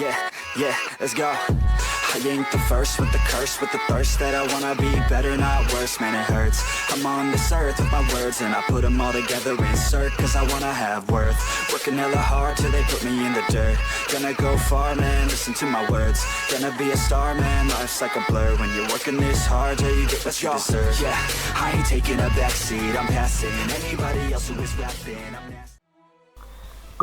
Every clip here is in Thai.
Yeah, yeah, let's go. I ain't the first with the curse, with the thirst that I wanna be better, not worse, man, it hurts. I'm on this earth with my words, and I put them all together, insert, cause I wanna have worth. Working hella hard till they put me in the dirt. Gonna go far, man, listen to my words. Gonna be a star, man, life's like a blur. When you're working this hard, till you get what you deserve. Yeah, I ain't taking a backseat, I'm passing anybody else who is rapping.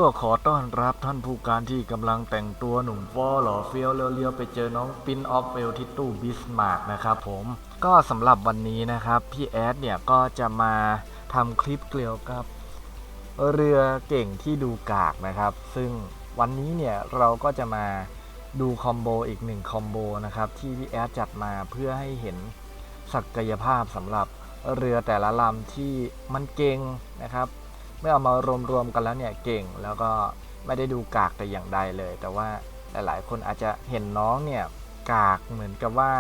ก็ขอต้อนรับท่านผู้การที่กำลังแต่งตัวหนุ่มฟอหล่อเฟี้ยวเลี้ยวๆไปเจอน้องปินออฟเวลที่ตู้บิสมาร์กนะครับผมก็สำหรับวันนี้นะครับ พี่แอดเนี่ยก็จะมาทำคลิปเกี่ยวกับ เรือเก่งที่ดูกากนะครับ ซึ่งวันนี้เนี่ยเราก็จะมาดูคอมโบอีกหนึ่งคอมโบนะครับที่พี่แอดจัดมาเพื่อให้เห็นศักยภาพสำหรับเรือแต่ละลำที่มันเก่งนะครับ เมื่อเอามารวมๆกันแล้วเนี่ยเก่งแล้วก็ไม่ได้ดูกากแต่อย่างใดเลย แต่ว่าหลายๆ คนอาจจะเห็นน้องเนี่ยกากเหมือนกับว่า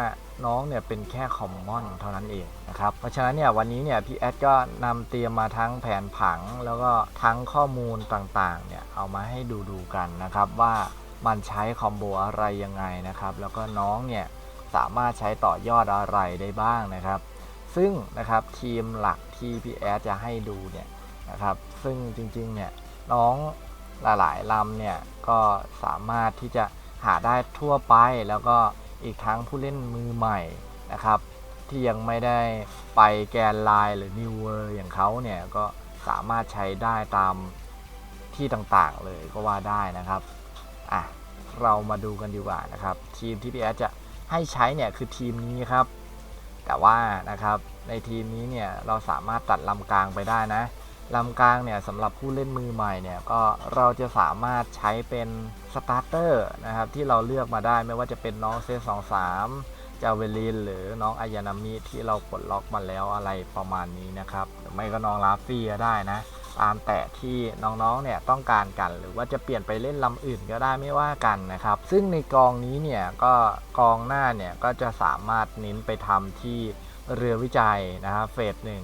น้องเนี่ยเป็นแค่คอมมอนเท่านั้นเองนะครับ เพราะฉะนั้นเนี่ยวันนี้เนี่ยพี่แอดก็นำเตรียมมาทั้งแผนผัง แล้วก็ทั้งข้อมูลต่างๆเนี่ยเอามาให้ดูๆกันนะครับว่ามันใช้คอมโบอะไรยังไงนะครับ แล้วก็น้องเนี่ยสามารถใช้ต่อยอดอะไรได้บ้างนะครับ ซึ่งนะครับทีมหลักที่พี่แอดจะให้ดูเนี่ย นะครับ ซึ่งจริงๆเนี่ยน้องหลายๆลำเนี่ยก็สามารถที่จะหาได้ทั่วไป แล้วก็อีกทั้งผู้เล่นมือใหม่นะครับ ที่ยังไม่ได้ไปแกนไลน์หรือนิวเวอร์อย่างเขาเนี่ยก็สามารถใช้ได้ตามที่ต่างๆเลยก็ว่าได้นะครับอะเรามาดูกันดีกว่านะครับ ทีมที่พี่แอดจะให้ใช้เนี่ยคือทีมนี้ครับ แต่ว่านะครับในทีมนี้เนี่ยเราสามารถตัดลำกลางไปได้นะ ลำกลางเนี่ยสำหรับผู้เล่นมือใหม่เนี่ยก็เราจะสามารถใช้เป็นสตาร์เตอร์นะครับที่เราเลือกมาได้ไม่ว่าจะเป็นน้องเซสองสามจาเวลินหรือน้องอายานามิที่เรากดล็อกมาแล้วอะไรประมาณนี้นะครับหรือไม่ก็น้องลาฟี่ก็ได้นะ ตามแต่ที่น้องๆเนี่ยต้องการกัน หรือว่าจะเปลี่ยนไปเล่นลำอื่นก็ได้ไม่ว่ากันนะครับ ซึ่งในกองนี้เนี่ยก็กองหน้าเนี่ยก็จะสามารถเน้นไปทำที่เรือวิจัยนะครับเฟสหนึ่ง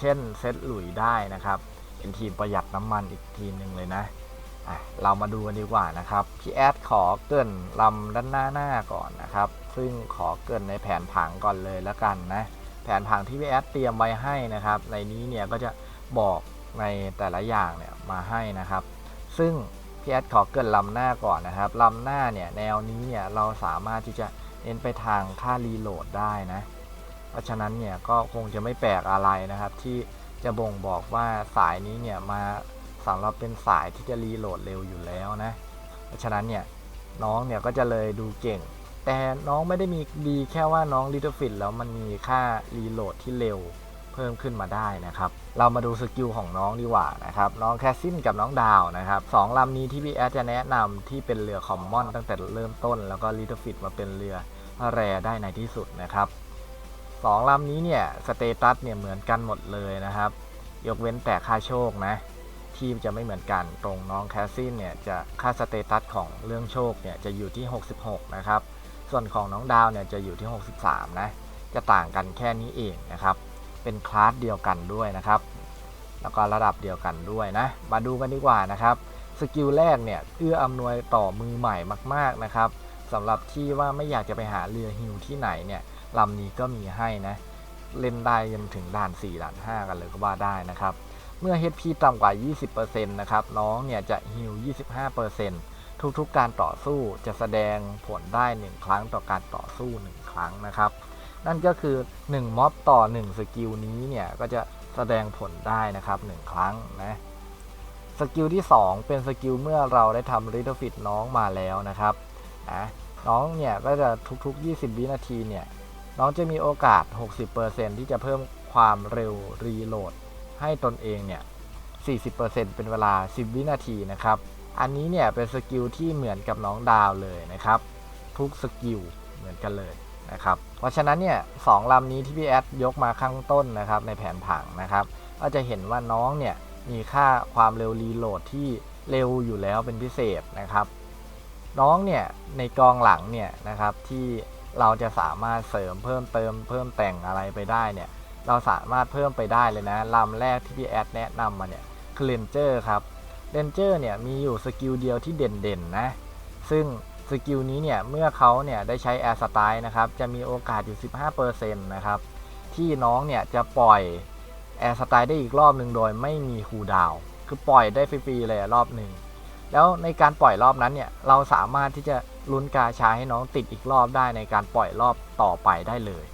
เช่นเซตหลุยได้นะครับ เป็นทีมประหยัดน้ำมันอีกทีมหนึ่งเลยนะะเรามาดูกันดีกว่านะครับ พี่แอดขอเกินลำด้านหน้าหน้าก่อนนะครับ ซึ่งขอเกินในแผนผังก่อนเลยแล้วกันนะ แผนผังที่พี่แอดเตรียมไว้ให้นะครับ ในนี้เนี่ยก็จะบอกในแต่ละอย่างเนี่ยมาให้นะครับ ซึ่งพี่แอดขอเกินลำหน้าก่อนนะครับลำหน้าเนี่ยแนวนี้เนี่ยเราสามารถที่จะเน้นไปทางค่ารีโหลดได้นะ เพราะฉะนั้นเนี่ยก็คงจะไม่แปลกอะไรนะครับ ที่จะบ่งบอกว่าสายนี้เนี่ยมาสำหรับเป็นสายที่จะรีโหลดเร็วอยู่แล้วนะ เพราะฉะนั้นเนี่ยน้องเนี่ยก็จะเลยดูเก่ง แต่น้องไม่ได้มีดีแค่ว่าน้อง Little Fit แล้วมันมีค่ารีโหลดที่เร็วเพิ่มขึ้นมาได้นะครับ เรามาดูสกิลของน้องดีกว่านะครับ น้องแคสซินกับน้องดาวนะครับสองลำนี้ที่พี่แอดจะแนะนำที่เป็นเรือคอมมอนตั้งแต่เริ่มต้น แล้วก็ Little Fit มาเป็นเรือแรได้ในที่สุดนะครับ สองลำนี้เนี่ยสเตตัสเนี่ยเหมือนกันหมดเลยนะครับ ยกเว้นแต่ค่าโชคนะที่จะไม่เหมือนกันตรงน้องแคสซินเนี่ยจะค่าสเตตัสของเรื่องโชคเนี่ยจะอยู่ที่ 66 นะครับ ส่วนของน้องดาวเนี่ยจะอยู่ที่ 63 นะ จะต่างกันแค่นี้เองนะครับ เป็นคลาสเดียวกันด้วยนะครับ แล้วก็ระดับเดียวกันด้วยนะ มาดูกันดีกว่านะครับ สกิลแรกเนี่ยเอื้ออำนวยต่อมือใหม่มาก ๆนะครับสำหรับที่ว่าไม่อยากจะไปหาเรือฮิวที่ไหนเนี่ย ลำนี้ก็มีให้นะ เล่นได้จนถึงด่าน 4 ด่าน 5 กันเลยก็ว่าได้นะครับ เมื่อ HP ต่ำกว่า 20%นะครับ น้องเนี่ยจะฮิว25%ทุกๆการต่อสู้จะแสดงผลได้ 1 ครั้งต่อการต่อสู้ 1 ครั้งนะครับ นั่นก็คือ 1ม็อบต่อ 1 สกิลนี้เนี่ยก็จะแสดงผลได้นะครับ 1 ครั้งนะสกิลที่ 2 เป็นสกิลเมื่อเราได้ทำริทฟิตน้องมาแล้วนะครับนะน้องเนี่ยก็จะทุกๆ 20 วินาทีเนี่ย น้องจะมีโอกาส 60%ที่จะเพิ่มความเร็วรีโหลดให้ตนเองเนี่ย 40%เป็นเวลา 10 วินาทีนะครับ อันนี้เนี่ยเป็นสกิลที่เหมือนกับน้องดาวเลยนะครับ ทุกสกิลเหมือนกันเลยนะครับ เพราะฉะนั้นเนี่ยสองลำนี้ที่พี่แอดยกมาข้างต้นนะครับในแผนผังนะครับ ก็จะเห็นว่าน้องเนี่ยมีค่าความเร็วรีโหลดที่เร็วอยู่แล้วเป็นพิเศษนะครับ น้องเนี่ยในกองหลังเนี่ยนะครับที่ เราจะสามารถเสริมเพิ่มเติมเพิ่มแต่งอะไรไปได้เนี่ย เราสามารถเพิ่มไปได้เลยนะลำแรกที่พี่แอดแนะนำมาเนี่ยคือเลนเจอร์ครับเลนเจอร์เนี่ยมีอยู่สกิลเดียวที่เด่นๆนะ ซึ่งสกิลนี้เนี่ยเมื่อเขาเนี่ยได้ใช้แอร์สไตล์นะครับจะมีโอกาสอยู่ 15%นะครับที่น้องเนี่ยจะปล่อยแอร์สไตล์ได้อีกรอบหนึ่งโดยไม่มีคูลดาวคือปล่อยได้ฟรีๆเลยรอบหนึ่ง แล้วในการปล่อยรอบนั้นเนี่ยเราสามารถที่จะลุ้นกาชาให้น้องติดอีกรอบได้ในการปล่อยรอบต่อไปได้เลย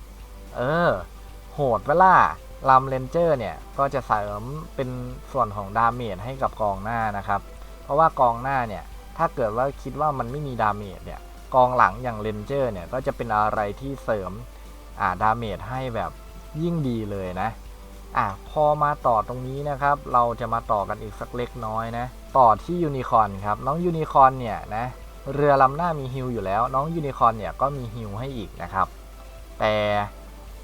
เออ โหดเวล่าลำเลนเจอร์เนี่ยก็จะเสริมเป็นส่วนของดาเมจให้กับกองหน้านะครับ เพราะว่ากองหน้าเนี่ยถ้าเกิดว่าคิดว่ามันไม่มีดาเมจเนี่ยกองหลังอย่างเลนเจอร์เนี่ยก็จะเป็นอะไรที่เสริมอ่าดาเมจให้แบบยิ่งดีเลยนะอะพอมาต่อตรงนี้นะครับ เราจะมาต่อกันอีกสักเล็กน้อยนะ ต่อที่ยูนิคอนครับ น้องยูนิคอนเนี่ยนะเรือลำหน้ามีฮิลอยู่แล้ว น้องยูนิคอนเนี่ยก็มีฮิลให้อีกนะครับ แต่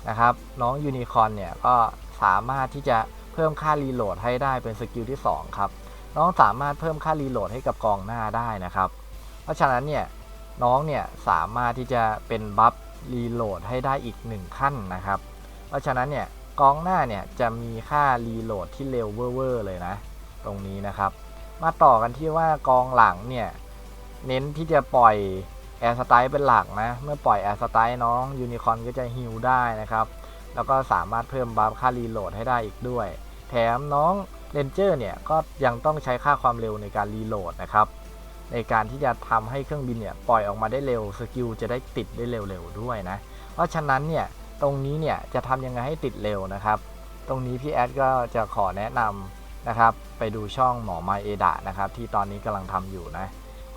นะครับน้องยูนิคอนเนี่ยก็สามารถที่จะเพิ่มค่ารีโหลดให้ได้เป็นสกิลที่ 2 ครับ น้องสามารถเพิ่มค่ารีโหลดให้กับกองหน้าได้นะครับ เพราะฉะนั้นเนี่ยน้องเนี่ยสามารถที่จะเป็นบัฟรีโหลดให้ได้อีก 1 ขั้นนะครับ เพราะฉะนั้นเนี่ยกองหน้าเนี่ยจะมีค่ารีโหลดที่เร็วเวอร์เลยนะ ตรงนี้นะครับ มาต่อกันที่ว่ากองหลังเนี่ย เน้นที่จะปล่อยแอร์สไตล์เป็นหลักนะ เมื่อปล่อยแอร์สไตล์น้องยูนิคอนก็จะฮิลได้นะครับ แล้วก็สามารถเพิ่มบัฟค่ารีโหลดให้ได้อีกด้วย แถมน้องเรนเจอร์เนี่ยก็ยังต้องใช้ค่าความเร็วในการรีโหลดนะครับ ในการที่จะทำให้เครื่องบินเนี่ยปล่อยออกมาได้เร็วสกิลจะได้ติดได้เร็วๆด้วยนะ เพราะฉะนั้นเนี่ยตรงนี้เนี่ยจะทำยังไงให้ติดเร็วนะครับ ตรงนี้พี่แอดก็จะขอแนะนำ นะครับ ไปดูช่องหมอไมเอดะนะครับ ที่ตอนนี้กำลังทำอยู่นะ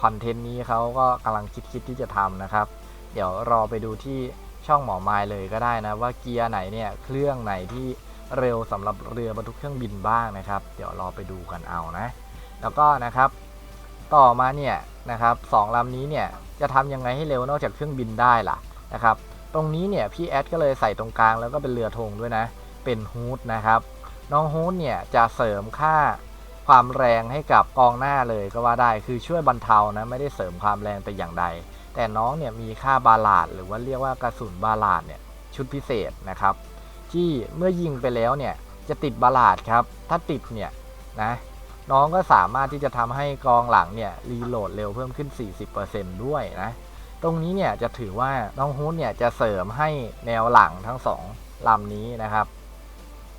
คอนเทนต์นี้เขาก็กำลังคิดๆที่จะทำนะครับ เดี๋ยวรอไปดูที่ช่องหมอไมเลยก็ได้นะ ว่าเกียร์ไหนเนี่ยเครื่องไหนที่เร็วสำหรับเรือบรรทุกเครื่องบินบ้างนะครับ เดี๋ยวรอไปดูกันเอานะ แล้วก็นะครับ ต่อมาเนี่ยนะครับสองลำนี้เนี่ยจะทำยังไงให้เร็วนอกจากเครื่องบินได้ล่ะนะครับ ตรงนี้เนี่ยพี่แอดก็เลยใส่ตรงกลางแล้วก็เป็นเรือธงด้วยนะ เป็นฮูดนะครับ น้องฮูดเนี่ยจะเสริมค่าความแรงให้กับกองหน้าเลยก็ว่าได้คือช่วยบรรเทานะไม่ได้เสริมความแรงแต่อย่างใด แต่น้องเนี่ยมีค่าบาลาดหรือว่าเรียกว่ากระสุนบาลาดเนี่ยชุดพิเศษนะครับ ที่เมื่อยิงไปแล้วเนี่ยจะติดบาลาดครับ ถ้าติดเนี่ยนะน้องก็สามารถที่จะทำให้กองหลังเนี่ยรีโหลดเร็วเพิ่มขึ้น 40%ด้วยนะตรงนี้เนี่ยจะถือว่าน้องฮูดเนี่ยจะเสริมให้แนวหลังทั้งสองลำนี้นะครับ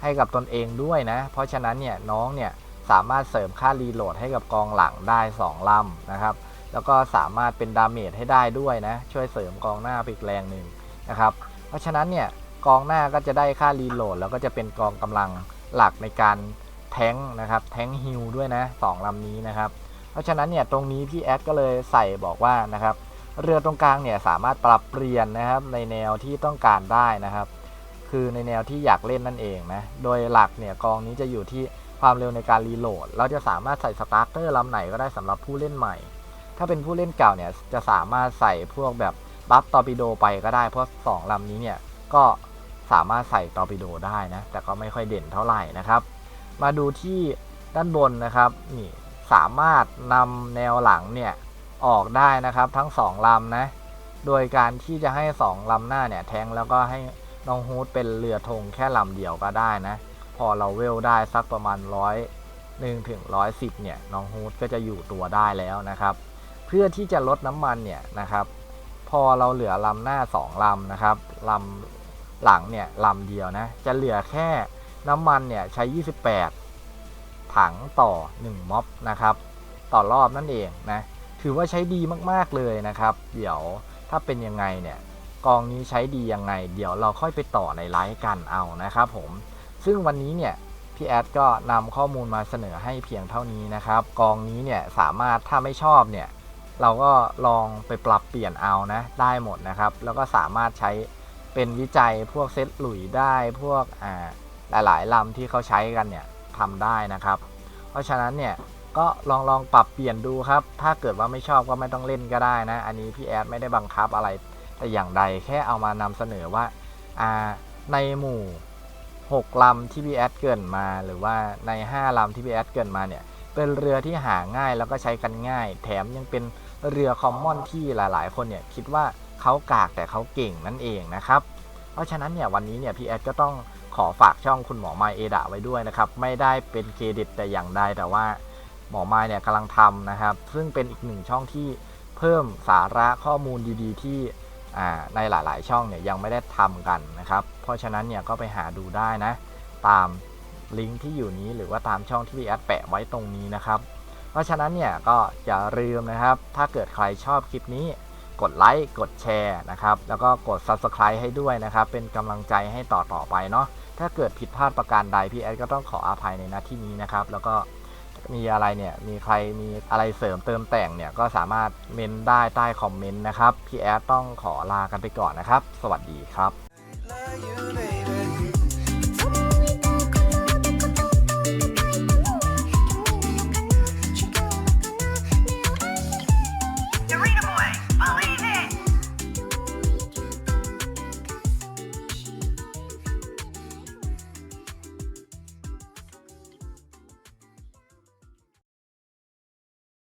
ให้กับตนเองด้วยนะ เพราะฉะนั้นเนี่ยน้องเนี่ยสามารถเสริมค่ารีโหลดให้กับกองหลังได้ 2ลำนะครับ แล้วก็สามารถเป็นดาเมจให้ได้ด้วยนะ ช่วยเสริมกองหน้าอีกแรงหนึ่งนะครับ เพราะฉะนั้นเนี่ยกองหน้าก็จะได้ค่ารีโหลดแล้วก็จะเป็นกองกำลังหลักในการแทงนะครับ แทงฮิลด้วยนะสองลำนี้นะครับ เพราะฉะนั้นเนี่ยตรงนี้พี่แอดก็เลยใส่บอกว่านะครับ เรือตรงกลางเนี่ยสามารถปรับเปลี่ยนนะครับในแนวที่ต้องการได้นะครับ คือในแนวที่อยากเล่นนั่นเองนะ โดยหลักเนี่ยกองนี้จะอยู่ที่ความเร็วในการรีโหลด เราจะสามารถใส่สตาร์เตอร์ลำไหนก็ได้สำหรับผู้เล่นใหม่ ถ้าเป็นผู้เล่นเก่าเนี่ยจะสามารถใส่พวกแบบบัฟตอร์ปิโดไปก็ได้ เพราะ2ลำนี้เนี่ยก็สามารถใส่ตอร์ปิโดได้นะ แต่ก็ไม่ค่อยเด่นเท่าไหร่นะครับ มาดูที่ด้านบนนะครับนี่สามารถนำแนวหลังเนี่ยออกได้นะครับทั้ง 2ลำนะ โดยการที่จะให้ 2ลำหน้าเนี่ยแทงแล้วก็ให้ น้องฮูดเป็นเรือธงแค่ลำเดียวก็ได้นะ พอเราเวลได้สักประมาณร้อยหนึ่งถึงร้อยสิบเนี่ยน้องฮูดก็จะอยู่ตัวได้แล้วนะครับ เพื่อที่จะลดน้ำมันเนี่ยนะครับ พอเราเหลือลำหน้า2ลำนะครับลำหลังเนี่ยลำเดียวนะ จะเหลือแค่น้ำมันเนี่ยใช้ 28 ถังต่อ 1 ม็อบนะครับ ต่อรอบนั่นเองนะ ถือว่าใช้ดีมากๆเลยนะครับ เดี๋ยวถ้าเป็นยังไงเนี่ย กองนี้ใช้ดียังไง เดี๋ยวเราค่อยไปต่อในไลฟ์กันเอานะครับผมซึ่งวันนี้เนี่ยพี่แอดก็นำข้อมูลมาเสนอให้เพียงเท่านี้นะครับ กองนี้เนี่ยสามารถถ้าไม่ชอบเนี่ยเราก็ลองไปปรับเปลี่ยนเอานะได้หมดนะครับ แล้วก็สามารถใช้เป็นวิจัยพวกเซตหลุยได้พวกอ่าหลายๆลำที่เขาใช้กันเนี่ยทำได้นะครับ เพราะฉะนั้นเนี่ยก็ลองลองปรับเปลี่ยนดูครับ ถ้าเกิดว่าไม่ชอบก็ไม่ต้องเล่นก็ได้นะ อันนี้พี่แอดไม่ได้บังคับอะไร แต่อย่างใดแค่เอามานำเสนอว่าในหมู่ 6 ลำที่พี่แอดเกินมา หรือว่าใน 5 ลำที่พี่แอดเกินมาเนี่ยเป็นเรือที่หาง่ายแล้วก็ใช้กันง่าย แถมยังเป็นเรือคอมมอนที่หลาย ๆ คนเนี่ยคิดว่าเขากากแต่เขาเก่งนั่นเองนะครับ เพราะฉะนั้นเนี่ยวันนี้เนี่ยพี่แอดก็ต้องขอฝากช่องคุณหมอไมเอดะไว้ด้วยนะครับ ไม่ได้เป็นเครดิตแต่อย่างใดแต่ว่าหมอไม้เนี่ยกำลังทำนะครับ ซึ่งเป็นอีกหนึ่งช่องที่เพิ่มสาระข้อมูลดี ๆ ที่ ในหลาย ๆ ช่องเนี่ยยังไม่ได้ทำกันนะครับ เพราะฉะนั้นเนี่ยก็ไปหาดูได้นะ ตามลิงก์ที่อยู่นี้หรือว่าตามช่องที่พี่แอดแปะไว้ตรงนี้นะครับ เพราะฉะนั้นเนี่ยก็อย่าลืมนะครับ ถ้าเกิดใครชอบคลิปนี้กดไลค์กดแชร์นะครับ แล้วก็กด Subscribe ให้ด้วยนะครับ เป็นกำลังใจให้ต่อต่อไปเนาะถ้าเกิดผิดพลาดประการใดพี่แอดก็ต้องขออภัยในหน้าที่นี้นะครับ แล้วก็ มีอะไรเนี่ย มีใครมีอะไรเสริมเติมแต่งเนี่ย ก็สามารถเมนได้ใต้คอมเมนต์นะครับ พี่แอดต้องขอลากันไปก่อนนะครับ สวัสดีครับ Love you.